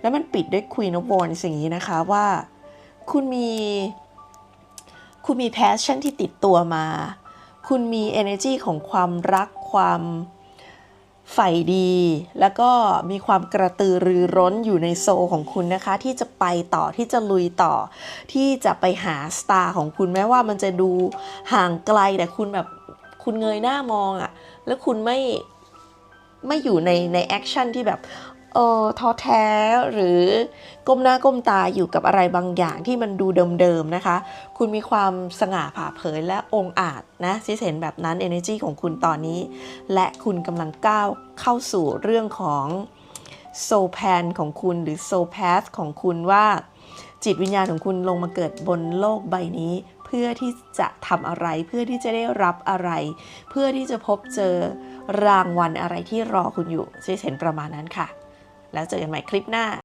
แล้วมันปิดด้วย Queen of Wands อย่างนี้นะคะว่า คุณมี คุณมี passion ที่ติดตัวมา คุณมี energy ของความรักความใฝ่ดี แล้วก็มีความกระตือรือร้นอยู่ในโซของคุณนะคะ ที่จะไปต่อที่จะลุยต่อ ที่จะไปหาสตาร์ของคุณแม้ว่ามันจะดูห่างไกลแต่คุณแบบคุณเงยหน้ามองอะ่ะ แล้วคุณไม่ไม่อยู่ในในแอคชั่นที่แบบ เออท้อแท้หรือก้มหน้าก้มตาอยู่กับอะไรบางอย่างที่มันดูเดิมๆนะคะ คุณมีความสง่าผ่าเผยและองอาจนะที่เห็นแบบนั้น energy ของคุณตอนนี้ และคุณกำลังก้าวเข้าสู่เรื่องของโซแพนของคุณหรือโซแพสของคุณว่า จิตวิญญาณของคุณลงมาเกิดบนโลกใบนี้ เพื่อที่จะทำอะไร เพื่อที่จะได้รับอะไร เพื่อที่จะพบเจอรางวัลอะไรที่รอคุณอยู่ที่เห็นประมาณนั้นค่ะ แล้วเจอกันใหม่คลิปหน้า